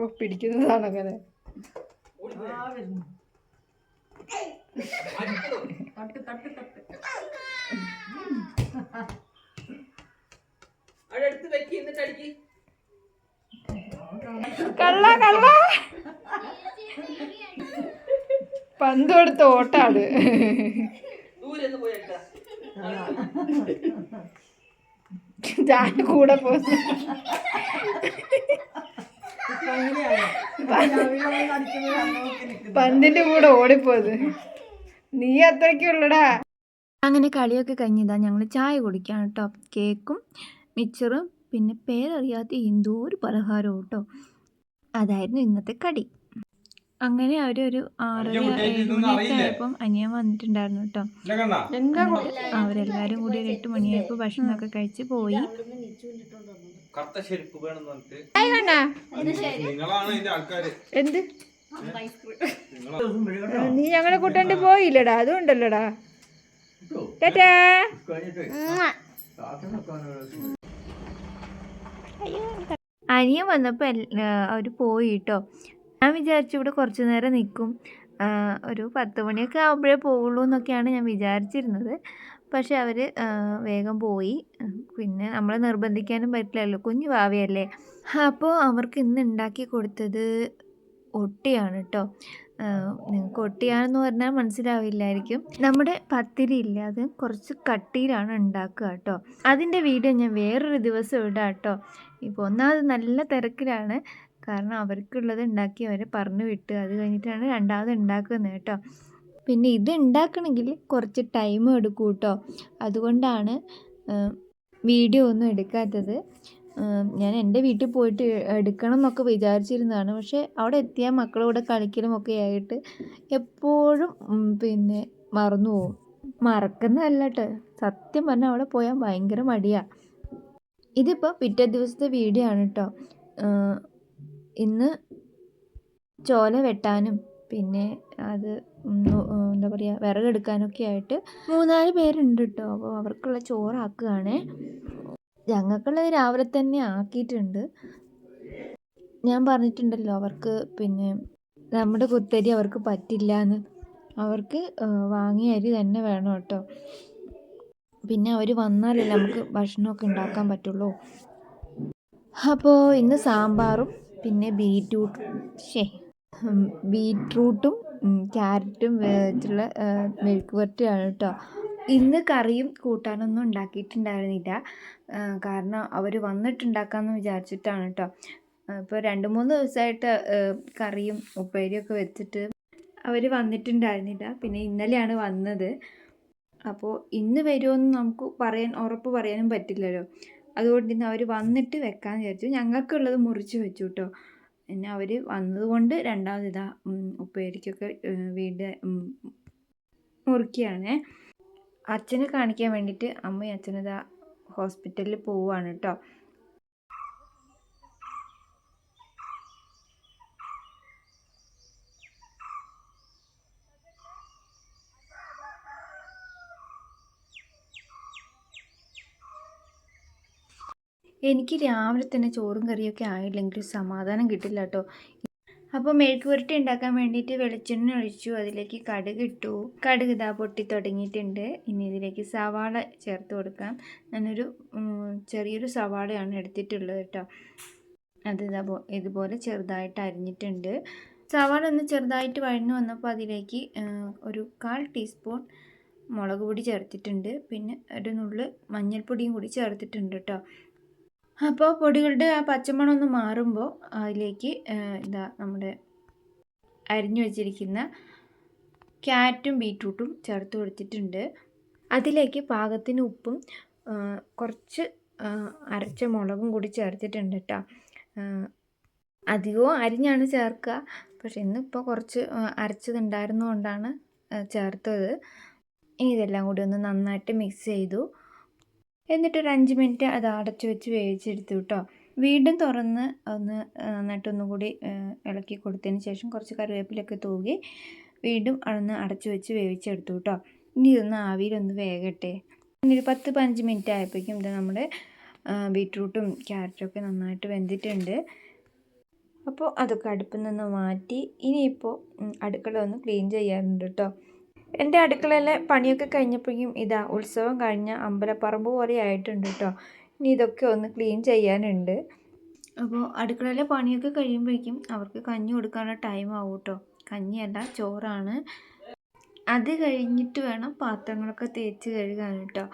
ഓ, പിടിക്കുന്നതാണ് അങ്ങനെ കള്ള കള്ള. പന്ത് ഓട്ടാണ്. ഞാൻ കൂടെ പോകുന്നു പന്തിന്റെ കൂടെ ഓടിപ്പോയത്. നീ അത്രയ്ക്കുള്ളടാ അങ്ങനെ കളിയൊക്കെ കഴിഞ്ഞതാ ഞങ്ങൾ ചായ കുടിക്കാൻ കേട്ടോ കേക്കും മിച്ചറും പിന്നെ പേരറിയാത്ത എന്തോ ഒരു പലഹാരവും കേട്ടോ അതായിരുന്നു ഇന്നത്തെ കടി. അങ്ങനെ അവരൊരു ആറര ഏഴ് മണിയൊക്കെ ആയപ്പം അനിയൻ വന്നിട്ടുണ്ടായിരുന്നു കേട്ടോ എന്താ അവരെല്ലാവരും കൂടി ഒരു എട്ട് മണിയായപ്പോൾ ഭക്ഷണമൊക്കെ കഴിച്ച് പോയി. കറുത്ത ചെരുപ്പ് വേണം എന്ത്? നീ ഞങ്ങളെ കൂട്ടാണ്ട് പോയില്ലടാ. അതുകൊണ്ടല്ലടാ ടാറ്റാ. അനിയൻ വന്നപ്പോൾ അവർ പോയി കേട്ടോ ഞാൻ വിചാരിച്ചു ഇവിടെ കുറച്ച് നേരം നിൽക്കും ഒരു പത്ത് മണിയൊക്കെ ആകുമ്പോഴേ പോവുള്ളൂ എന്നൊക്കെയാണ് ഞാൻ വിചാരിച്ചിരുന്നത്. പക്ഷെ അവർ വേഗം പോയി. പിന്നെ നമ്മളെ നിർബന്ധിക്കാനും പറ്റില്ലല്ലോ. കുഞ്ഞു ഭാവിയല്ലേ. അപ്പോൾ അവർക്ക് ഇന്ന് ഉണ്ടാക്കി കൊടുത്തത് ഒട്ടിയാണ് കേട്ടോ നിങ്ങൾക്ക് ഒട്ടിയാണെന്ന് പറഞ്ഞാൽ മനസ്സിലാവില്ലായിരിക്കും. നമ്മുടെ പത്തിരി ഇല്ലാതെ കുറച്ച് കട്ടിയിലാണ് ഉണ്ടാക്കുക കേട്ടോ അതിന്റെ വീഡിയോ ഞാൻ വേറൊരു ദിവസം ഇടാം കേട്ടോ ഇപ്പോൾ ഒന്നാമത് നല്ല തിരക്കിലാണ്. കാരണം അവർക്കുള്ളത് ഉണ്ടാക്കി അവരെ പറഞ്ഞു വിട്ട് അത് കഴിഞ്ഞിട്ടാണ് രണ്ടാമത് ഉണ്ടാക്കുന്നത് കേട്ടോ പിന്നെ ഇത് ഉണ്ടാക്കണമെങ്കിൽ കുറച്ച് ടൈം എടുക്കും കേട്ടോ അതുകൊണ്ടാണ് വീഡിയോ ഒന്നും എടുക്കാത്തത്. ഞാൻ എന്റെ വീട്ടിൽ പോയിട്ട് എടുക്കണം എന്നൊക്കെ വിചാരിച്ചിരുന്നതാണ്. പക്ഷേ അവിടെ എത്തിയാൽ മക്കളുടെ കളിക്കലും ഒക്കെ ആയിട്ട് എപ്പോഴും പിന്നെ മറന്നു പോകും മറക്കുന്നതല്ല കേട്ടോ സത്യം പറഞ്ഞാൽ അവിടെ പോയാൽ ഭയങ്കര മടിയാണ് ഇതിപ്പോൾ പിറ്റേ ദിവസത്തെ വീഡിയോ ആണ് കേട്ടോ ഇന്ന് ചോല വെട്ടാനും പിന്നെ അത് എന്താ പറയുക വിറകെടുക്കാനൊക്കെ ആയിട്ട് മൂന്നാൽ പേരുണ്ട് കേട്ടോ അപ്പോൾ അവർക്കുള്ള ചോറാക്കുകയാണ്. ഞങ്ങൾക്കുള്ളത് രാവിലെ തന്നെ ആക്കിയിട്ടുണ്ട്. ഞാൻ പറഞ്ഞിട്ടുണ്ടല്ലോ അവർക്ക് പിന്നെ നമ്മുടെ കുത്തരി അവർക്ക് പറ്റില്ല എന്ന് അവർക്ക് വാങ്ങിയ അരി തന്നെ വേണം കേട്ടോ പിന്നെ അവർ വന്നാലല്ലേ നമുക്ക് ഭക്ഷണമൊക്കെ ഉണ്ടാക്കാൻ പറ്റുള്ളൂ. അപ്പോൾ ഇന്ന് സാമ്പാറും പിന്നെ ബീറ്റ്റൂട്ട് ഷേ ബീറ്റ്റൂട്ടും ക്യാരറ്റും വെച്ചിട്ടുള്ള മെഴുക്ക് പുരട്ടിയാണ് കേട്ടോ. ഇന്ന് കറിയും കൂട്ടാനൊന്നും ഉണ്ടാക്കിയിട്ടുണ്ടായിരുന്നില്ല. കാരണം അവർ വന്നിട്ടുണ്ടാക്കാമെന്ന് വിചാരിച്ചിട്ടാണ് കേട്ടോ. ഇപ്പോൾ രണ്ട് മൂന്ന് ദിവസമായിട്ട് കറിയും ഉപ്പേരിയൊക്കെ വെച്ചിട്ട് അവർ വന്നിട്ടുണ്ടായിരുന്നില്ല. പിന്നെ ഇന്നലെയാണ് വന്നത്. അപ്പോൾ ഇന്ന് വരുമെന്ന് നമുക്ക് പറയാൻ ഉറപ്പ് പറയാനും പറ്റില്ലല്ലോ. അതുകൊണ്ട് ഇന്ന് അവർ വന്നിട്ട് വെക്കാമെന്ന് വിചാരിച്ചു. ഞങ്ങൾക്കുള്ളത് മുറിച്ച് വെച്ചു കേട്ടോ. പിന്നെ അവർ വന്നതുകൊണ്ട് രണ്ടാമത് ഇതാ ഉപ്പേരിക്കൊക്കെ വീട് മുറുക്കിയാണ്. അച്ഛനെ കാണിക്കാൻ വേണ്ടിയിട്ട് അമ്മയും അച്ഛനിതാ ഹോസ്പിറ്റലിൽ പോവുകയാണ് കേട്ടോ എനിക്ക് രാവിലെ തന്നെ ചോറും കറിയൊക്കെ ആയില്ലെങ്കിൽ സമാധാനം കിട്ടില്ല കേട്ടോ അപ്പോൾ മെഴുക്ക് പുരട്ടി ഉണ്ടാക്കാൻ വേണ്ടിയിട്ട് വെളിച്ചെണ്ണ ഒഴിച്ചു അതിലേക്ക് കടുക് ഇട്ടു. കടുക് ഇതാ പൊട്ടി തുടങ്ങിയിട്ടുണ്ട്. ഇനി ഇതിലേക്ക് സവാള ചേർത്ത് കൊടുക്കാം. ഞാനൊരു ചെറിയൊരു സവാളയാണ് എടുത്തിട്ടുള്ളത് കേട്ടോ അത് ഇതാ ഇതുപോലെ ചെറുതായിട്ട് അരിഞ്ഞിട്ടുണ്ട്. സവാള ഒന്ന് ചെറുതായിട്ട് വഴന്നു വന്നപ്പോൾ അതിലേക്ക് ഒരു കാൽ ടീസ്പൂൺ മുളക് പൊടി ചേർത്തിട്ടുണ്ട്. പിന്നെ ഒരു നുള്ള് മഞ്ഞൾപ്പൊടിയും കൂടി ചേർത്തിട്ടുണ്ട് കേട്ടോ അപ്പോൾ പൊടികളുടെ ആ പച്ചമണം ഒന്ന് മാറുമ്പോൾ അതിലേക്ക് ഇതാ നമ്മുടെ അരിഞ്ഞു വച്ചിരിക്കുന്ന ക്യാരറ്റും ബീറ്റ്റൂട്ടും ചേർത്ത് കൊടുത്തിട്ടുണ്ട്. അതിലേക്ക് പാകത്തിന് ഉപ്പും കുറച്ച് അരച്ച മുളകും കൂടി ചേർത്തിട്ടുണ്ട് കേട്ടോ അധികവും അരിഞ്ഞാണ് ചേർക്കുക. പക്ഷെ ഇന്നിപ്പോൾ കുറച്ച് അരച്ചതുണ്ടായിരുന്നുകൊണ്ടാണ് ചേർത്തത്. ഇനി ഇതെല്ലാം കൂടി ഒന്ന് നന്നായിട്ട് മിക്സ് ചെയ്തു. എന്നിട്ട് ഒരു അഞ്ച് മിനിറ്റ് അത് അടച്ചു വെച്ച് വേവിച്ചെടുത്തു കേട്ടോ വീണ്ടും തുറന്ന് ഒന്ന് നന്നായിട്ടൊന്നും കൂടി ഇളക്കി കൊടുത്തതിന് ശേഷം കുറച്ച് കറിവേപ്പിലൊക്കെ തൂകി വീണ്ടും അതൊന്ന് അടച്ചു വെച്ച് വേവിച്ചെടുത്തു കേട്ടോ ഇനി ഇതൊന്ന് ആവിയിലൊന്ന് വേകട്ടെ. ഇനി ഒരു പത്ത് പതിനഞ്ച് മിനിറ്റ് ആയപ്പോഴേക്കും ഇത് നമ്മുടെ ബീട്രൂട്ടും ക്യാരറ്റും ഒക്കെ നന്നായിട്ട് വെന്തിട്ടുണ്ട്. അപ്പോൾ അതൊക്കെ അടുപ്പിൽ നിന്ന് മാറ്റി ഇനിയിപ്പോൾ അടുക്കള ഒന്ന് ക്ലീൻ ചെയ്യാറുണ്ട് കേട്ടോ എന്റെ അടുക്കളയിലെ പണിയൊക്കെ കഴിഞ്ഞപ്പോഴേക്കും ഇതാ ഉത്സവം കഴിഞ്ഞ അമ്പലപ്പറമ്പ് പോലെ ആയിട്ടുണ്ട് കേട്ടോ. ഇനി ഇതൊക്കെ ഒന്ന് ക്ലീൻ ചെയ്യാനുണ്ട്. അപ്പോൾ അടുക്കളയിലെ പണിയൊക്കെ കഴിയുമ്പോഴേക്കും അവർക്ക് കഞ്ഞി കൊടുക്കാനുള്ള ടൈം ആവും കേട്ടോ. കഞ്ഞിയല്ല ചോറാണ്. അത് കഴിഞ്ഞിട്ട് വേണം പാത്രങ്ങളൊക്കെ തേച്ച് കഴുകാൻ കേട്ടോ.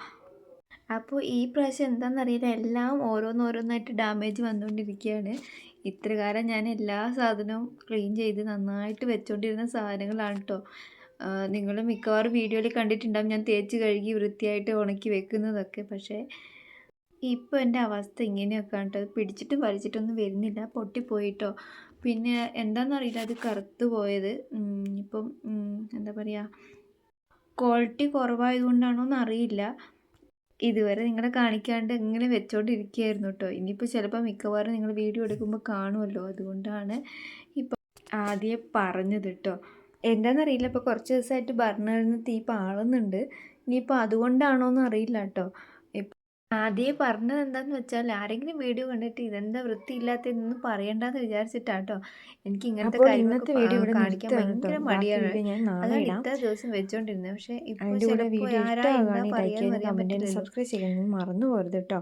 അപ്പോൾ ഈ പ്രാവശ്യം എന്താണെന്നറിയില്ല എല്ലാം ഓരോന്നോരോന്നായിട്ട് ഡാമേജ് വന്നുകൊണ്ടിരിക്കുകയാണ്. ഇത്ര കാലം ഞാൻ എല്ലാ സാധനവും ക്ലീൻ ചെയ്ത് നന്നായിട്ട് വെച്ചുകൊണ്ടിരുന്ന സാധനങ്ങളാണ് കേട്ടോ. നിങ്ങൾ മിക്കവാറും വീഡിയോയിൽ കണ്ടിട്ടുണ്ടാകും ഞാൻ തേച്ച് കഴുകി വൃത്തിയായിട്ട് ഉണക്കി വെക്കുന്നതൊക്കെ. പക്ഷേ ഇപ്പോൾ എന്റെ അവസ്ഥ ഇങ്ങനെയൊക്കെ കേട്ടോ പിടിച്ചിട്ടും വലിച്ചിട്ടൊന്നും വരുന്നില്ല. പൊട്ടിപ്പോയിട്ടോ. പിന്നെ എന്താണെന്നറിയില്ല അത് കറുത്ത് പോയത്. ഇപ്പം എന്താ പറയുക ക്വാളിറ്റി കുറവായതുകൊണ്ടാണോ എന്നറിയില്ല. ഇതുവരെ നിങ്ങളെ കാണിക്കാണ്ട് ഇങ്ങനെ വെച്ചോണ്ടിരിക്കുകയായിരുന്നു കേട്ടോ ഇനിയിപ്പോൾ ചിലപ്പോൾ മിക്കവാറും നിങ്ങൾ വീഡിയോ എടുക്കുമ്പോൾ കാണുമല്ലോ അതുകൊണ്ടാണ് ഇപ്പം ആദ്യം പറഞ്ഞത് കേട്ടോ എന്താണെന്നറിയില്ല ഇപ്പോൾ കുറച്ച് ദിവസമായിട്ട് ബർണറിൽ നിന്ന് തീ പാളുന്നുണ്ട്. ഇനിയിപ്പോൾ അതുകൊണ്ടാണോ എന്ന് അറിയില്ല കേട്ടോ ആദ്യം പറഞ്ഞത് എന്താന്ന് വെച്ചാൽ ആരെങ്കിലും വീഡിയോ കണ്ടിട്ട് ഇതെന്താ വൃത്തിയില്ലാത്തതെന്ന് പറയണ്ടെന്ന് വിചാരിച്ചിട്ടാ കേട്ടോ എനിക്ക് ഇങ്ങനത്തെ കാര്യങ്ങളൊക്കെ ഇന്നത്തെ വീഡിയോ കാണിക്കാൻ ഭയങ്കര മടിയാണ്. അതാണ് ഇത്ര ദിവസം വെച്ചോണ്ടിരുന്നത്. പക്ഷെ ഇപ്പോൾ ചിലപ്പോൾ ആരാ എന്താ പറയാന്ന് അറിയാൻ സബ്സ്ക്രൈബ് ചെയ്യാൻ മറന്നു പോകരുത് കേട്ടോ